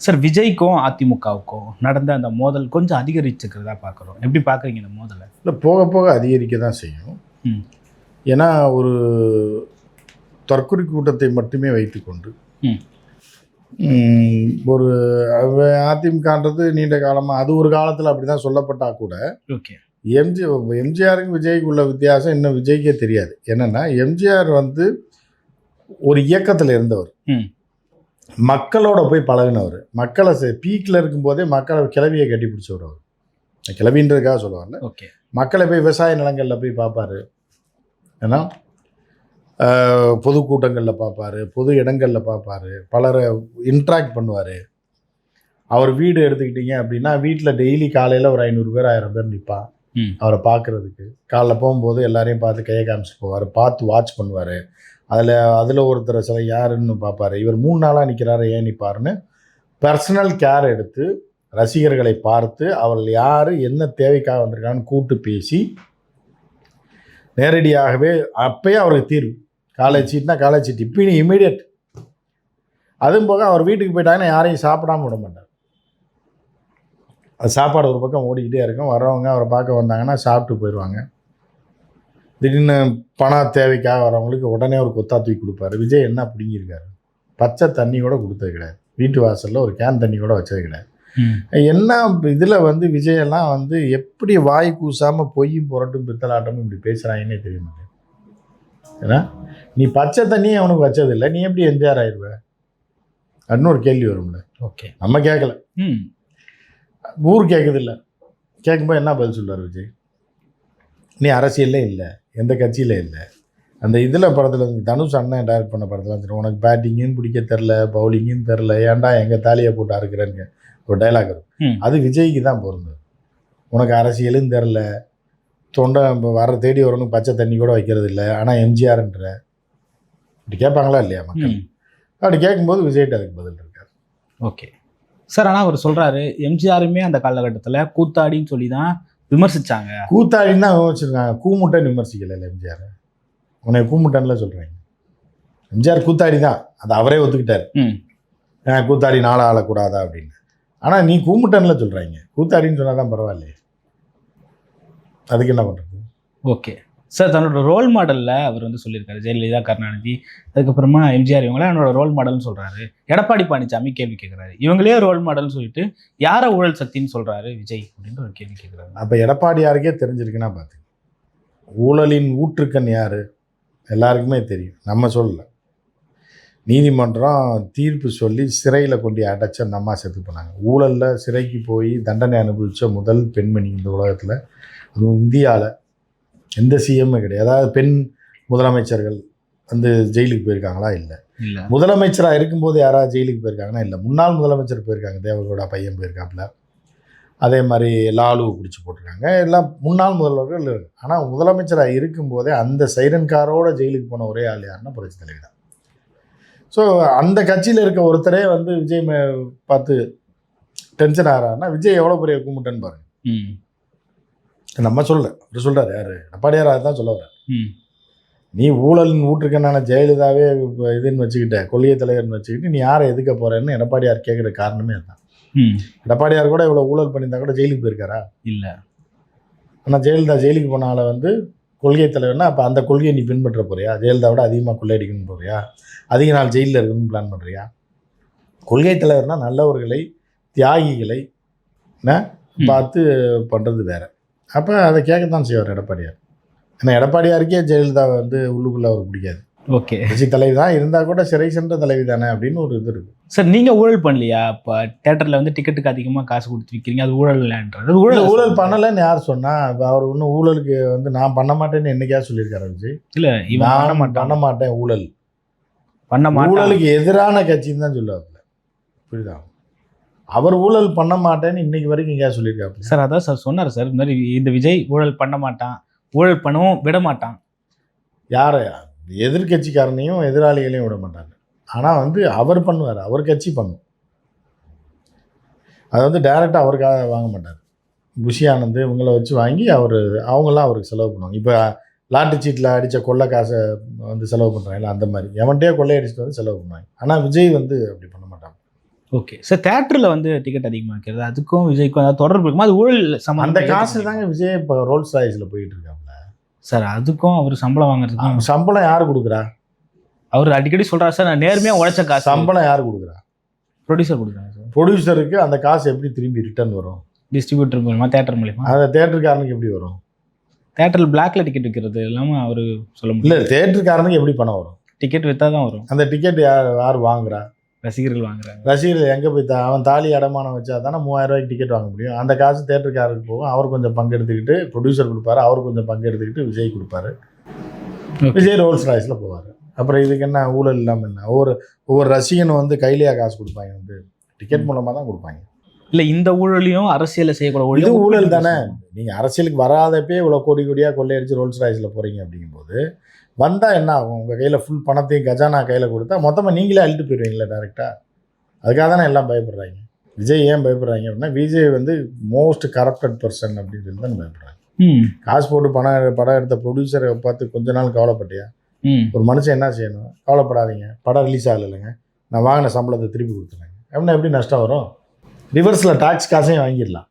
Sir விஜய்க்கும் அதிமுகவுக்கும் நடந்த அந்த மோதல் கொஞ்சம் அதிகரிச்சிருக்கிறதா பார்க்குறோம். எப்படி பார்க்குறீங்க இந்த மோதலை? இல்லை போக போக அதிகரிக்க தான் செய்யும். ம். ஏன்னா ஒரு தற்கொலை கூட்டத்தை மட்டுமே வைத்துக்கொண்டு ஒரு அதிமுகன்றது நீண்ட காலமாக அது ஒரு காலத்தில் அப்படி தான் சொல்லப்பட்டா கூட ஓகே. எம்ஜி எம்ஜிஆருக்கும் விஜய்க்கு உள்ள வித்தியாசம் இன்னும் விஜய்க்கே தெரியாது. என்னென்னா எம்ஜிஆர் வந்து ஒரு இயக்கத்தில் இருந்தவர். ம். மக்களோட போய் பழகினவர். மக்களை பீக்கில் இருக்கும்போதே மக்களை கிளவியை கட்டி பிடிச்சவர் அவர். கிளவின்றதுக்காக சொல்லுவார்ல ஓகே மக்களை போய் விவசாய நிலங்களில் போய் பார்ப்பாரு. ஏன்னா பொதுக்கூட்டங்களில் பார்ப்பாரு பொது இடங்களில் பார்ப்பாரு பலரை இன்ட்ராக்ட் பண்ணுவார். அவர் வீடு எடுத்துக்கிட்டீங்க அப்படின்னா வீட்டில் டெய்லி காலையில் ஒரு ஐநூறு பேர் ஆயிரம் பேர் நிற்பான் அவரை பார்க்குறதுக்கு. காலைல போகும்போது எல்லாரையும் பார்த்து கையை காமிச்சு போவார் பார்த்து வாட்ச் பண்ணுவார். அதில் அதில் ஒருத்தர் சில யாருன்னு பார்ப்பார். இவர் மூணு நாளாக நிற்கிறாரு ஏன் நிற்பாருன்னு பர்சனல் கேர் எடுத்து ரசிகர்களை பார்த்து அவர்கள் யார் என்ன தேவைக்காக வந்திருக்கான்னு கூட்டு பேசி நேரடியாகவே அப்பயே அவருக்கு தீர்வு. காலேஜ் சீட்னா காலேஜ் சீட் இப்போ இமீடியட் அதுவும் போக அவர் வீட்டுக்கு போயிட்டாங்கன்னா யாரையும் சாப்பிடாம விட மாட்டார். அது சாப்பாடு ஒரு பக்கம் ஓடிக்கிட்டே இருக்கும். வரவங்க அவரை பார்க்க வந்தாங்கன்னா சாப்பிட்டு போயிடுவாங்க. திடீர்னு பண தேவைக்காக வரவங்களுக்கு உடனே ஒரு கொத்தா தூக்கி கொடுப்பாரு. விஜய் என்ன பிடிங்கிருக்காரு பச்சை தண்ணி கூட கொடுத்தது கிடையாது. வீட்டு வாசலில் ஒரு கேன் தண்ணி கூட வச்சது கிடையாது. என்ன இதில் வந்து விஜயெல்லாம் வந்து எப்படி வாய் கூசாமல் பொய்யும் புரட்டும் பித்தலாட்டமும் இப்படி பேசுகிறாங்கன்னே தெரிய மாட்டேங்குது. ஏன்னா நீ பச்சை தண்ணியே அவனுக்கு வச்சதில்லை. நீ எப்படி எம்ஜிஆர் ஆயிடுவ அப்படின்னு ஒரு கேள்வி வரும்ல. ஓகே. நம்ம கேட்கல ம். ஊர் கேட்குதில்ல கேட்கும்போது என்ன பதில் சொல்றார் விஜய்? நீ அரசியல்லே இல்லை. எந்த கட்சியில் இல்லை. அந்த இதில் படத்தில் தனுஷ் அண்ணன் டைரக்ட் பண்ண படத்தில் வந்துடும் உனக்கு பேட்டிங்கும் பிடிக்க தெரில பவுலிங்கும் தெரில ஏன்டா எங்கள் தாலியை போட்டு அறுக்கிறேன்னு ஒரு டைலாக். இருக்கும் அது விஜய்க்கு தான் பொருந்தது உனக்கு அரசியலும் தெரில தொண்டை வர தேடி வரணும் பச்சை தண்ணி கூட வைக்கிறது இல்லை. ஆனால் எம்ஜிஆர்ன்ற இப்படி கேட்பாங்களா இல்லையா மக்கள்? அப்படி கேட்கும்போது விஜய்கிட்ட அதுக்கு பதில் இருக்கார் ஓகே. சார் ஆனால் அவர் சொல்கிறாரு எம்ஜிஆருமே அந்த காலகட்டத்தில் கூத்தாடின்னு சொல்லி தான் விமர்சிச்சாங்க. கூத்தாடின்னு தான் விமர்சிச்சிருக்காங்க கூமுட்டைன்னு விமர்சிக்கல எம்ஜிஆர். உன்னை கூமுட்டன்ல சொல்கிறேன் எம்ஜிஆர் கூத்தாடி தான். அதை அவரே ஒத்துக்கிட்டார். "ஏன் கூத்தாடி நாள ஆளக்கூடாதா அப்படின்னு. ஆனால் நீ கூமுட்டன்ல சொல்கிறாங்க கூத்தாடின்னு சொன்னால் தான் பரவாயில்லையே. அதுக்கு என்ன பண்ணுறது ஓகே. சார் தன்னோட ரோல் மாடலில் அவர் வந்து சொல்லியிருக்காரு ஜெயலலிதா கருணாநிதி அதுக்கப்புறமா எம்ஜிஆர் இவங்களாம் என்னோட ரோல் மாடல்னு சொல்கிறாரு எடப்பாடி பழனிசாமி கேள்வி கேட்குறாரு இவங்களே ரோல் மாடல்னு சொல்லிட்டு யாரை ஊழல் சக்தின்னு சொல்கிறாரு விஜய் அப்படின்ற ஒரு கேள்வி கேட்குறாரு அப்போ எடப்பாடியாருக்கே தெரிஞ்சிருக்குன்னா பார்த்து ஊழலின் ஊற்றுக்கண் யார்? எல்லாருக்குமே தெரியும். நம்ம சொல்லலை. நீதிமன்றம் தீர்ப்பு சொல்லி சிறையில் கொண்டு அடைச்ச அந்த அம்மா செத்து போனாங்க. ஊழலில் சிறைக்கு போய் தண்டனை அனுபவித்த முதல் பெண்மணி இந்த உலகத்தில். அதுவும் இந்தியாவில் எந்த சிஎம்மே கிடையாது. அதாவது பெண் முதலமைச்சர்கள் வந்து ஜெயிலுக்கு போயிருக்காங்களா? இல்லை. இல்லை. முதலமைச்சராக இருக்கும்போது யாராவது ஜெயிலுக்கு போயிருக்காங்கன்னா? இல்லை. முன்னாள் முதலமைச்சர் போயிருக்காங்க. தேவகவுடா பையன் போயிருக்காப்புல. அதே மாதிரி லாலுவை பிடிச்சி போட்டிருக்காங்க. எல்லாம் முன்னாள் முதல்வர்கள் ஆனால் முதலமைச்சராக இருக்கும்போதே அந்த சைரன் காரோட ஜெயிலுக்கு போன ஒரே ஆள் யாருன்னா புரட்சி தலைவர் ஸோ அந்த கட்சியில் இருக்க ஒருத்தரே வந்து விஜய் மே பார்த்து டென்ஷன் ஆகிறாருன்னா விஜய் எவ்வளோ பெரிய கும்பிட்டன்னு பாருங்க. ம். நம்ம சொல்ல அவர் சொல்கிறார் யார்? எடப்பாடியார் தான் சொல்ல ம். நீ ஊழலின் ஊற்றுக்கண்ணான ஜெயலலிதாவே இப்ப இதுன்னு வச்சுக்கிட்ட கொள்கை தலைவர்னு வச்சுக்கிட்டு நீ யாரை எதுக்க போறேன்னு எடப்பாடியார் கேட்குற காரணமே அதுதான். ம். எடப்பாடியார் கூட இவ்வளோ ஊழல் பண்ணியிருந்தா கூட ஜெயிலுக்கு போயிருக்காரா? இல்லை. ஆனால் ஜெயலலிதா ஜெயிலுக்கு போனால வந்து கொள்கை தலைவர்னா அப்போ அந்த கொள்கையை நீ பின்பற்ற போறியா? ஜெயலலிதாவோட அதிகமாக கொள்ளையடிக்கணும் போறியா? அதிக நாள் ஜெயிலில் இருக்கணும்னு பிளான் பண்ணுறியா கொள்கை தலைவர்னா நல்லவர்களை தியாகிகளை. பார்த்து பண்ணுறது வேற. அப்போ அதை கேட்கத்தான் செய்வார் எடப்பாடியார். ஏன்னா எடப்பாடியாருக்கே ஜெயலலிதாவை வந்து உள்ளுக்குள்ளே அவருக்கு பிடிக்காது. ஓகே. கட்சி தலைவி தான் இருந்தால் கூட சிறை சென்ற தலைவி தானே அப்படின்னு ஒரு இது இருக்கு. சார் நீங்கள் ஊழல் பண்ணலையா? இப்போ தேட்டரில் வந்து டிக்கெட்டுக்கு அதிகமாக காசு கொடுத்து விற்கிறீங்க அது ஊழல் இல்லைன்றது ஊழல் ஊழல் பண்ணலைன்னு யார் சொன்னா இப்போ அவர் இன்னும் ஊழலுக்கு வந்து நான் பண்ண மாட்டேன்னு என்னைக்கா சொல்லியிருக்காரு விஜய் இல்லை நான் மாட்டான். பண்ண மாட்டேன் ஊழல். பண்ண மாட்டான். ஊழலுக்கு எதிரான கட்சின்னு தான் சொல்லுவாப்புல. புரியுதா? அவர் ஊழல் பண்ண மாட்டேன்னு இன்னைக்கு வரைக்கும் எங்கேயா சொல்லியிருக்காரு சார் அதான் சார் சொன்னார் சார் இந்த மாதிரி இந்த விஜய் ஊழல் பண்ண மாட்டான் ஊழல் பண்ணவும் விட மாட்டான். யாரை? எதிர்கட்சிக்காரனையும் எதிராளிகளையும் விட மாட்டாங்க. ஆனால் வந்து அவர் பண்ணுவார் அவர் கட்சி பண்ணும். அதை வந்து டைரெக்டாக அவருக்காக வாங்க மாட்டார். புஷி ஆனந்த் இவங்கள வச்சு வாங்கி அவர் அவங்களாம் அவருக்கு செலவு பண்ணுவாங்க. இப்போ லாட்டரி சீட்டில் அடித்த கொள்ளை காசை வந்து செலவு பண்ணுறாங்கல்ல அந்த மாதிரி. எவன்கிட்டயே கொள்ளை அடிச்சுட்டு வந்து செலவு பண்ணுவாங்க. ஆனால் விஜய் வந்து அப்படி பண்ண மாட்டாங்க. ஓகே சார் தேட்டரில் வந்து டிக்கெட் அதிகமாக வைக்கிறது அதுக்கும் விஜய்க்கும் ஏதாவது தொடர்பு இருக்குமா? அது ஊழல் அந்த சம்பந்தம் காசு தாங்க விஜய் இப்போ ரோல்ஸ் ராய்ஸில் போயிட்டு இருக்காங்க சார் அதுக்கும் அவர் சம்பளம் வாங்குறதுக்கும் சம்பளம் யார் கொடுக்குறா? அவர் அடிக்கடி சொல்றாரு சார் நான் நேர்மையா உழைச்ச காசு. சம்பளம் யார் கொடுக்குறா? ப்ரொடியூசர் கொடுக்குறாங்க சார் ப்ரொடியூசருக்கு அந்த காசு எப்படி திரும்பி ரிட்டர்ன் வரும்? டிஸ்ட்ரிபியூட்டர் மூலமா தேட்டர் மூலியமா? அந்த தேட்டருக்காரனுக்கு எப்படி வரும்? தேட்டரில் பிளாக்ல டிக்கெட் விற்கிறது இல்லாமல் அவர் சொல்ல இல்லை முடியல தேட்டருக்காரனுக்கு எப்படி பணம் வரும்? டிக்கெட் விற்றா தான் வரும். அந்த டிக்கெட் யார் யார் வாங்குறா? ரசிகர்கள் வாங்குறாங்க. ரசிகர்கள் எங்கே போய் அவன் தாலி அடமானம் வச்சா தானே மூவாயிரம் ரூபாய்க்கு டிக்கெட் வாங்க முடியும். அந்த காசு தேட்டருக்காரருக்கு போகும். அவர் கொஞ்சம் பங்கு எடுத்துக்கிட்டு ப்ரொடியூசர் கொடுப்பாரு. அவர் கொஞ்சம் பங்கு எடுத்துக்கிட்டு விஜய் கொடுப்பாரு. விஜய் ரோல்ஸ் ராய்ஸில் போவார். அப்புறம் இதுக்கு என்ன ஊழல் இல்லாமல் என்ன? ஒவ்வொரு ஒவ்வொரு ரசிகனும் வந்து கையிலேயே காசு கொடுப்பாங்க. வந்து டிக்கெட் மூலமாக தான் கொடுப்பாங்க. இல்ல இந்த ஊழலையும் அரசியலை செய்யக்கூட இது ஊழல் தானே. நீங்கள் அரசியலுக்கு வராதப்பே இவ்வளோ கோடி கோடியாக கொள்ளையடிச்சு ரோல்ஸ் ராய்ஸில் போகிறீங்க அப்படிங்கும்போது வந்தால் என்ன ஆகும்? உங்கள் கையில் ஃபுல் பணத்தையும் கஜானா கையில் கொடுத்தா மொத்தமாக நீங்களே அள்ளிட்டு போயிடுவீங்களா டேரெக்டாக அதுக்காக தானே எல்லாம் பயப்படுறாங்க. விஜய் ஏன் பயப்படுறாங்க அப்படின்னா விஜய் வந்து மோஸ்ட் கரப்டட் பர்சன் அப்படின்னு சொல்லி தான் பயப்படுறாங்க. காசு போட்டு பணம் படம் எடுத்த ப்ரொடியூசரை பார்த்து கொஞ்ச நாள் கவலைப்பட்டியா? ஒரு மனுஷன் என்ன செய்யணும்? கவலைப்படாதீங்க. படம் ரிலீஸ் ஆகலைங்க நான் வாங்கின சம்பளத்தை திருப்பி கொடுத்துருங்க அப்படின்னா எப்படி நஷ்டம் வரும்? ரிவர்ஸில் டாக்ஸ் காசையும் வாங்கிடலாம்.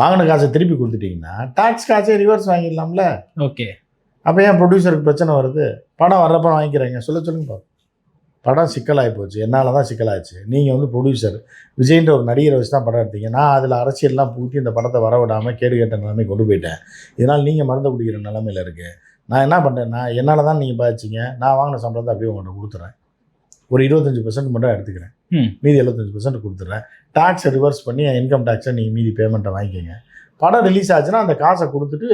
வாங்கின காசை திருப்பி கொடுத்துட்டீங்கன்னா டாக்ஸ் காசையும் ரிவர்ஸ் வாங்கிடலாம்ல? ஓகே. அப்போ ஏன் ப்ரொடியூசருக்கு பிரச்சனை வருது? படம் வர்றப்ப வாங்கிக்கிறாங்க. சொல்ல சொல்லுங்க பாப்போம். படம் சிக்கலாகி போச்சு. என்னால் தான் சிக்கலாச்சு. நீங்கள் வந்து ப்ரொடியூசர் விஜய்ன்ற ஒரு நடிகரை வச்சு தான் படம் எடுத்தீங்க. நான் அதில் அரசியல்லாம் பூத்தி இந்த படத்தை வர விடாமல் கேடு கேட்ட நிலைமை கொண்டு போயிட்டேன். இதனால் நீங்கள் மறந்து குடிக்கிற நிலமையில இருக்கு. நான் என்ன பண்ணுறேன்னா என்னால் தான் நீங்கள் பாதிச்சிங்க. நான் வாங்கின சம்பளத்தை அப்படியே உங்கள்கிட்ட கொடுத்துறேன். ஒரு இருபத்தஞ்சி பர்சன்ட் மட்டும் எடுத்துக்கிறேன். மீதி எழுபத்தஞ்சு பர்சன்ட் கொடுத்துட்றேன் டாக்ஸை ரிவர்ஸ் பண்ணி என் இன்கம் டேக்ஸை நீங்கள் மீதி பேமெண்ட்டை வாங்கிக்கோங்க. படம் ரிலீஸ் ஆச்சுன்னா அந்த காசை கொடுத்துட்டு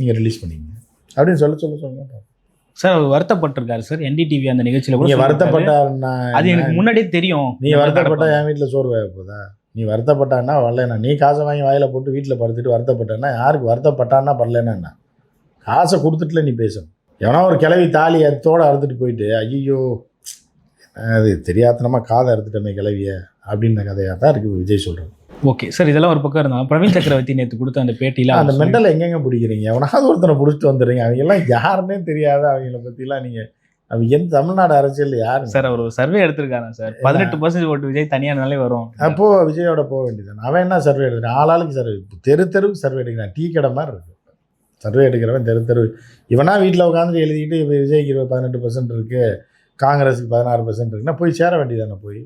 நீங்கள் ரிலீஸ் பண்ணிக்கங்க. அப்படின்னு சொல்ல சொல்ல சொல்லுங்க சார் அவர் வருத்தப்பட்டிருக்காரு சார். என்டிடிவி அந்த நிகழ்ச்சியில கூட. வருத்தப்பட்டா அது எனக்கு முன்னாடியே தெரியும். நீ வருத்தப்பட்டா என் வீட்டில் சோறு வேக போதா? நீ வருத்தப்பட்டான்னா வரலண்ணா நீ காசை வாங்கி வாயில போட்டு வீட்டில் படுத்துட்டு வருத்தப்பட்டேன்னா யாருக்கு வருத்தப்பட்டான்னா பரலன்னா என்ன? காசை கொடுத்துட்டுல நீ பேசணும். எவனா ஒரு கிளவி தாலி அத்தோட அறுத்துட்டு போயிட்டு ஐயோ அது தெரியாதனமா காதை அறுத்துட்டமே கிளவிய அப்படின்ன கதையாக தான் இருக்கு விஜய் சொல்றது. ஓகே சார் இதெல்லாம் ஒரு பக்கம் இருந்தாலும் பிரவீன் சக்கரவர்த்தி நேற்று கொடுத்த அந்த பேட்டியில அந்த மெண்டலை எங்கெங்க பிடிக்கிறீங்க? எவனாவது ஒருத்தனை பிடிச்சிட்டு வந்துடுறீங்க. அவங்க எல்லாம் யாருன்னே தெரியாத அவங்கள பற்றிலாம் நீங்கள் அவங்க எந்த தமிழ்நாடு அரசியல் யாரு? சார் அவர் ஒரு சர்வே எடுத்திருக்காரு சார் பதினெட்டு பர்சன்ட் ஓட்டு விஜய் தனியானாலே வரும். அப்போ விஜயோட போக வேண்டியது அவன் என்ன சர்வே எடுக்கிறான்? ஆளாளுக்கு சர்வே தெரு தெருவுக்கு சர்வே எடுக்கிறான். டீ கடை மாதிரி இருக்கு. சர்வே எடுக்கிறவன் தெரு தெரு. இவனா வீட்டில் உட்காந்து எழுதிக்கிட்டு இப்போ விஜய்க்கு இருபது பதினெட்டு பர்சன்ட் இருக்கு. காங்கிரஸுக்கு பதினாறு பர்சன்ட் இருக்குன்னா போய் சேர வேண்டியதானே போய்?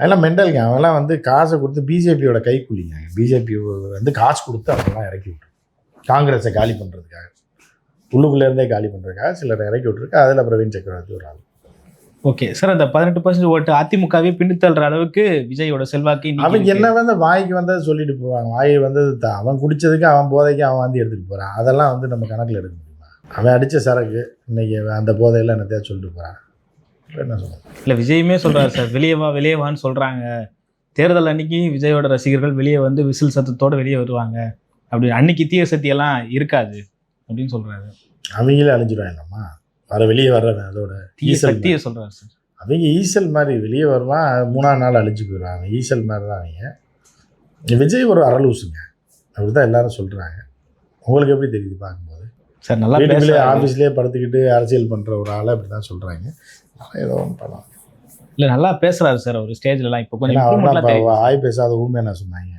அதெல்லாம் மெண்டலுங்க அவன்லாம் வந்து காசை கொடுத்து பிஜேபியோட கைக்கூலிங்க பிஜேபி வந்து காசு கொடுத்து அவங்கெல்லாம் இறக்கி விட்டுரு காங்கிரஸை காலி பண்ணுறதுக்காக உள்ளுக்குள்ளே இருந்தே காலி பண்ணுறதுக்காக சிலர் இறக்கி விட்டுருக்கு. அதில் பிரவீன் சக்கரவர்த்தி ஒரு ஆள். ஓகே. சார் அந்த பதினெட்டு பர்சன்ட் ஓட்டு அதிமுகவே பின்னுத்தள்ளுற அளவுக்கு விஜயோட செல்வாக்கு அவன். என்ன வந்து வாய்க்கு வந்ததை சொல்லிட்டு போவாங்க வாய் வந்தது தான் அவன் குடிச்சதுக்கு அவன் போதைக்கு அவன் வாந்தி எடுத்துட்டு போறான். அதெல்லாம் வந்து நம்ம கணக்கில் எடுக்க முடியுமா? அவன் அடிச்ச சரக்கு இன்னைக்கு அவன் அந்த போதையில என்னத்தையா சொல்லிட்டு அப்புறம் என்ன சொல்றது? இல்ல விஜயுமே சொல்றாரு சார் வெளியே வா வெளியே வான்னு சொல்றாங்க. தேர்தல் அன்னைக்கு விஜயோட ரசிகர்கள் வெளியே வந்து விசில் சத்தத்தோட வெளியே வருவாங்க. அப்படி அன்னைக்கு தீய சக்தியெல்லாம் இருக்காது அப்படின்னு சொல்றாரு. அவங்களே அழிஞ்சிருவாங்கம்மா வர வெளியே வர்றவன் அதோட தீய சக்தியை சொல்றாரு சார். அவங்க ஈசல் மாதிரி வெளியே வருவான் மூணாவது நாள் அழிஞ்சு போயிடுவான் அவன் ஈசல் மாதிரி தான் அவங்க. விஜய் ஒரு அரலூசுங்க அப்படிதான் எல்லாரும் சொல்றாங்க. உங்களுக்கு எப்படி தெரியுது பார்க்கும்போது? சார் நல்லா வீட்டுக்குள்ளேயே பேசுறாரு. ஆஃபீஸ்லேயே படுத்துக்கிட்டு அரசியல் பண்ற ஒரு ஆளை அப்படி தான் சொல்றாங்க. ஏதோ ஒன்று பண்ணலாம். இல்ல நல்லா பேசுறாரு சார் அவர் ஸ்டேஜ்ல எல்லாம் இப்போ கொஞ்சம் ஆய் பேசாத ஊமை என்ன சொன்னாங்க.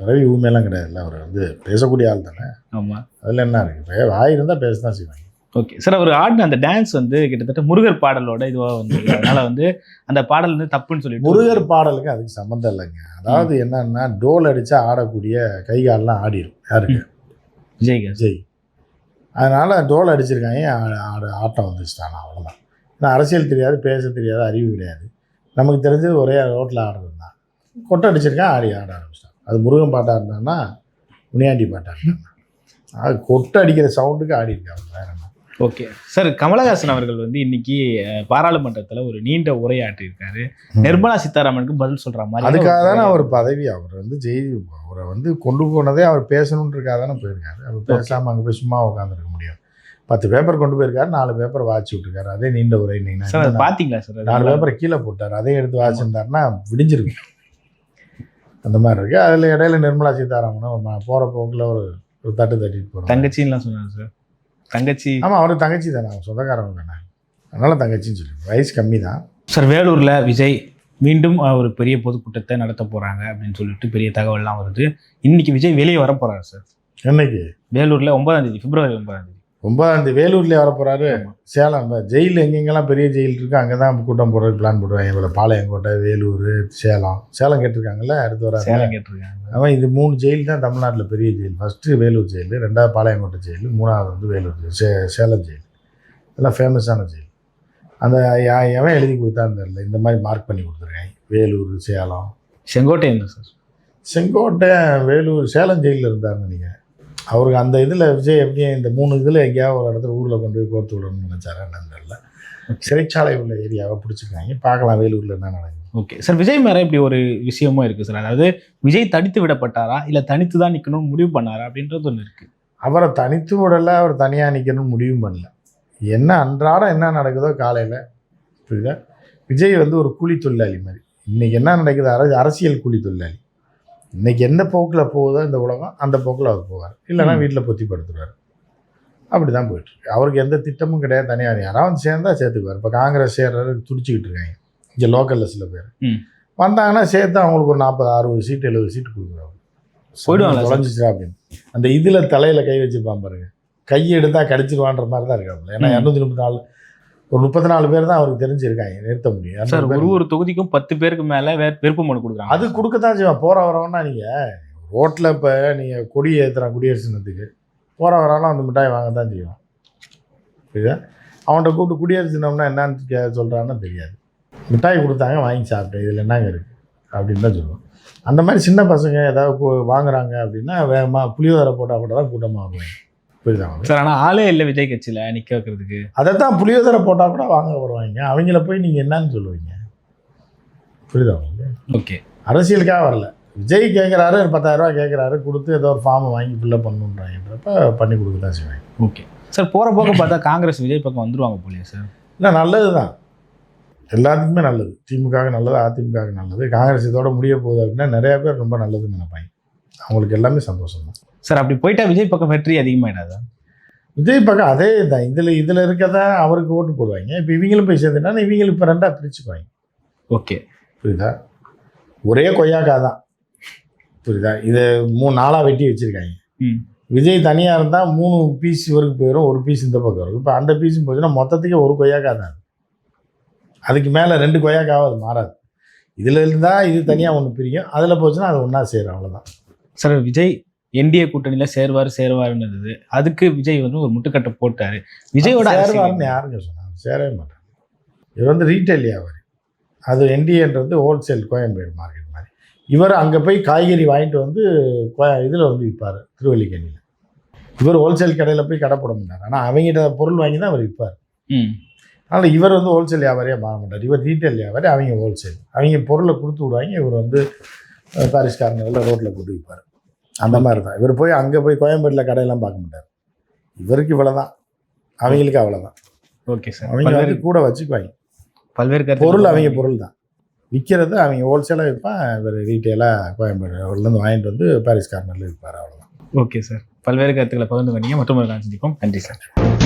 பிறவி ஊமையெல்லாம் கிடையாதுல்ல அவர் வந்து பேசக்கூடிய ஆள் தானே. ஆமா. அதில் என்ன இருக்கு? இப்போ வாய் இருந்தால் பேச தான் செய்வாங்க. ஓகே சார் அவர் ஆடின அந்த டான்ஸ் வந்து கிட்டத்தட்ட முருகர் பாடலோட இதுவா வந்து அதனால வந்து அந்த பாடல் வந்து தப்புன்னு சொல்லிட்டு முருகர் பாடலுக்கு அதுக்கு சம்மந்தம் இல்லைங்க. அதாவது என்னன்னா டோல் அடிச்சா ஆடக்கூடிய கை கால்லாம் ஆடிடும் யாருக்கு விஜய் விஜய். அதனால டோல் அடிச்சிருக்காங்க. ஆட ஆட்டம் வந்துச்சுட்டாங்க அவ்வளோதான் ஏன்னா அரசியல் தெரியாது பேச தெரியாது அறிவு கிடையாது. நமக்கு தெரிஞ்சது ஒரே ரோட்டில் ஆடுறது தான். கொட்டை அடிச்சிருக்கான் ஆடி ஆட ஆரம்பிச்சிட்டான். அது முருகன் பாட்டாக இருந்தான்னா முனியாண்டி பாட்டாக இருந்தான்னா. அது கொட்டை அடிக்கிற சவுண்டுக்கு ஆடி இருக்காங்க வேற என்ன. ஓகே. சார் கமலஹாசன் அவர்கள் வந்து இன்னைக்கு பாராளுமன்றத்துல ஒரு நீண்ட உரையாற்றியிருக்காரு. நிர்மலா சீதாராமனுக்கு பதில் சொல்ற மாதிரி அதுக்காக தானே அவர் பதவி அவர் வந்து ஜெய் அவரை வந்து கொண்டு போனதே அவர் பேசணுன்றக்காக தானே போயிருக்காரு. அவர் பேசாமல் அங்கே போய் சும்மா உட்காந்துருக்க முடியும். பத்து பேப்பர் கொண்டு போயிருக்காரு நாலு பேப்பர் வாட்சி விட்டுருக்காரு. அதே நீண்ட உரை நீங்க சார் அது பாத்தீங்களா சார்? நாலு பேப்பரை கீழே போட்டார். அதே எடுத்து வாசிச்சிருந்தாருன்னா விடிஞ்சிருக்கு அந்த மாதிரி இருக்கு. அதில் இடையில நிர்மலா சீதாராமனும் போகிற போக்கில் ஒரு ஒரு தட்டு தட்டிட்டு போகிறாங்க தங்கச்சின்லாம் சொன்னாரு சார். தங்கச்சி. ஆமாம் அவரு தங்கச்சி தானே. அவன் சொந்தக்காரவங்க தானே. அதனால தங்கச்சின்னு சொல்லி வயசு கம்மி தான். சார் வேலூர்ல விஜய் மீண்டும் ஒரு பெரிய பொதுக்கூட்டத்தை நடத்த போறாங்க அப்படின்னு சொல்லிட்டு பெரிய தகவல்லாம் வருது. இன்னைக்கு விஜய் வெளியே வர போறாரு சார். என்னைக்கு? வேலூர்ல ஒன்பதாம் தேதி பிப்ரவரி ஒன்பதாம் தேதி. ஒன்பதாம் தேதி வேலூர்லேயே வர போகிறாரு ஆமா. சேலம் ஜெயில் எங்கெங்கெல்லாம் பெரிய ஜெயில் இருக்கு அங்கே தான் கூட்டம் போடுறதுக்கு பிளான் போடுவாங்க இவ்வளோ பாளையங்கோட்டை வேலூர் சேலம். சேலம் கேட்டிருக்காங்கல்ல அடுத்து வர சேலம் கேட்டிருக்காங்க. அவன் இது மூணு ஜெயில் தான் தமிழ்நாட்டில் பெரிய ஜெயில். ஃபஸ்ட்டு வேலூர் ஜெயில் ரெண்டாவது பாளையங்கோட்டை ஜெயில் மூணாவது வந்து வேலூர் ஜெயில் சே சேலம் ஜெயில். இதெல்லாம் ஃபேமஸான ஜெயில். அந்த எவன் எழுதி கொடுத்தான்னு தெரியல. இந்த மாதிரி மார்க் பண்ணி கொடுத்துருக்காங்க. வேலூர் சேலம். செங்கோட்டையன் தான் சார். செங்கோட்டை வேலூர் சேலம் ஜெயிலில் இருந்தாருன்னு நினைக்கிறேன். அவருக்கு அந்த இதில் விஜய் எப்படியும் இந்த மூணு இதில் எங்கேயாவது ஒரு இடத்துல ஊரில் கொண்டு போய் கோர்த்து விடணும்னு நினச்சாரு என்னன்னு சிறைச்சாலை உள்ள ஏரியாவை பிடிச்சிருக்காங்க. பார்க்கலாம் வேலூரில் என்ன நடக்குது. ஓகே சார் விஜய் மேல இப்படி ஒரு விஷயமும் இருக்கு சார் அதாவது விஜய் தனித்து விடப்பட்டாரா? இல்ல தனித்து தான் நிக்கணும்னு முடிவு பண்ணாரா? அப்படின்றது ஒன்று இருக்கு. அவரை தனித்து விடல அவர் தனியாக நிற்கணும்னு முடிவும் பண்ணல. என்ன அன்றாடம் என்ன நடக்குதோ காலையில் புரியுதா? விஜய் வந்து ஒரு கூலி தொழிலாளி மாதிரி. இன்றைக்கி என்ன நடக்குது? அர அரசியல் கூலி தொழிலாளி. இன்னைக்கு என்ன போக்கில் போகுதோ இந்த உலகம் அந்த போக்கில் அவர் போவார். இல்லைன்னா. வீட்டில் பொத்தி படுத்துருவார் அப்படி தான் போயிட்டுருக்கு. அவருக்கு எந்த திட்டமும் கிடையாது தனியாக யாராவது சேர்ந்தா சேர்த்துக்குவார். இப்போ காங்கிரஸ் சேர்றது துடிச்சிக்கிட்டு இருக்காங்க. இங்கே லோக்கலில் சில பேர். வந்தாங்கன்னா சேர்த்து அவங்களுக்கு ஒரு நாற்பது அறுபது சீட் எழுபது சீட்டு கொடுக்குறாங்க போயிடுவாங்களா சார்? தொலைஞ்சிச்சா அப்படின்னு. அந்த இதில் தலையில் கை வச்சுப்பான் பாருங்க. கை எடுத்தா கடிச்சிருவான்ற மாதிரி தான் இருக்காப்புல. ஏன்னா. இரநூத்தி முப்பத்தி நாலு ஒரு முப்பத்தி நாலு பேர் தான் அவருக்கு தெரிஞ்சிருக்காங்க நிறுத்த முடியும். சார் 200 பேர். ஒரு ஒரு தொகுதிக்கும் பத்து பேருக்கு மேல விருப்ப மனு கொடுக்குறாங்க. அது கொடுக்கத்தான் செய்வான் போற வரவனா நீங்க ரோட்ல இப்ப நீங்க கொடி ஏத்துறான் குடியரசு தினத்துக்கு போற வரவனா அந்த மிட்டாய் வாங்க தான் செய்வான் புரியுதா? அவன்கிட்ட கூப்பிட்டு குடியரசு தினம்னா என்னன்னு கே சொல்றான்னு தெரியாது. மிட்டாய் கொடுத்தாங்க வாங்கி சாப்பிட்டேன். இதில் என்னங்க இருக்கு? அப்படின்னு தான் சொல்லுவோம். அந்த மாதிரி சின்ன பசங்க ஏதாவது வாங்குறாங்க அப்படின்னா வேகமாக புளியோதரை போட்டால் கூட தான் கூட்டமாக வருவாங்க. புரியுதா? சார் ஆனா ஆளே இல்ல விஜய் கட்சியில நிக்க வைக்கிறதுக்கு அதை தான் புளியோதரை போட்டால் கூட வாங்க வருவாங்க. அவங்கள போய் நீங்கள் என்னன்னு சொல்லுவீங்க. புரியுதா? ஓகே. அரசியலுக்காக வரல. விஜய் கேட்குறாரு ஒரு பத்தாயிரரூவா கேட்குறாரு கொடுத்து ஏதோ ஒரு ஃபார்மை வாங்கி ஃபில்லப் பண்ணுன்றாங்கன்றப்ப பண்ணி கொடுக்க தான் செய்வாங்க. ஓகே. சார் போற போக்க பார்த்தா காங்கிரஸ் விஜய் பக்கம் வந்துருவாங்க போலயே சார். இல்லை நல்லது தான் எல்லாத்துக்குமே நல்லது. திமுக நல்லது அதிமுக நல்லது. காங்கிரஸ் இதோட முடிய போகுது அப்படின்னா நிறைய பேர் ரொம்ப நல்லதுன்னு நினைப்பாங்க. அவங்களுக்கு எல்லாமே சந்தோஷம் தான் சார் அப்படி போயிட்டா விஜய் பக்கம் வெற்றி அதிகமாயிடாதா? விஜய் பக்கம் அதே தான். இதில் இதில் இருக்கதான் அவருக்கு ஓட்டு போடுவாங்க. இப்போ இவங்களும் போய் சேர்ந்துட்டா இவங்களுக்கு இப்போ ரெண்டாக பிரிச்சுக்குவாங்க. ஓகே. புரியுதா? ஒரே கொய்யாக்கா தான். புரியுதா? இதை மூணு நாளாக வெட்டி வச்சுருக்காங்க. விஜய் தனியாக இருந்தால் மூணு பீஸ் இவருக்கு போயிடும் ஒரு பீஸ் இந்த பக்கம் வரும். இப்போ அந்த பீஸும் போச்சுன்னா மொத்தத்துக்கே ஒரு கொய்யாக்கா தான். அது. அதுக்கு மேலே ரெண்டு கொய்யாக்காவும் அது மாறாது. இதில் இருந்தால் இது தனியாக ஒன்று பிரியும். அதில் போச்சுன்னா அது ஒன்றா சேரும். அவ்வளோதான் சார் விஜய் என்டிஏ கூட்டணியில சேருவார் இருந்தது அதுக்கு விஜய் வந்து ஒரு முட்டுக்கட்டை போட்டாரு. விஜயோட அரசியல் யாருங்க சொன்னாங்க? சேரவே மாட்டாங்க. இவர் வந்து ரீட்டைல் வியாபாரி அது என்டிஏன்றது ஹோல்சேல் கோயம்பேடு மார்க்கெட் மாதிரி. இவர் அங்கே போய் காய்கறி வாங்கிட்டு வந்து இதில் வந்து விற்பார் திருவல்லிக்கேணியில். இவர் ஹோல்சேல் கடையில் போய் கடை போட மாட்டார். ஆனால் அவங்ககிட்ட பொருள் வாங்கி தான் அவர் விற்பார் ம். அதனால் இவர் வந்து ஹோல்சேல் வியாபாரியாக மாற மாட்டார். இவர் ரீட்டைல் வியாபாரி அவங்க ஹோல்சேல் அவங்க பொருளை கொடுத்து விடுவாங்க. இவர் வந்து அஹ், பாரிஸ் கார்னரில் ரோட்டில் போட்டு விற்பார் அந்த மாதிரி தான் இவர் போய் அங்கே போய் கோயம்பேட்டில் கடையெல்லாம் பார்க்க மாட்டார். இவருக்கு இவ்வளோ தான் அவங்களுக்கு அவ்வளோதான் ஓகே சார். அவங்க வந்து கூட வச்சுக்குவாங்க. பல்வேறு பொருள் அவங்க பொருள் தான். விற்கிறது அவங்க ஹோல்சேலாக விற்பான் இவர் ரீட்டெயிலாக கோயம்பேடு அவர்லேருந்து வாங்கிட்டு வந்து பாரிஸ் கார்னரில் விற்பார் அவ்வளோதான் ஓகே சார். பல்வேறு கருத்துக்களை பகிர்ந்து பண்ணீங்க மற்றும் ஒரு சந்திப்போம். நன்றி சார்.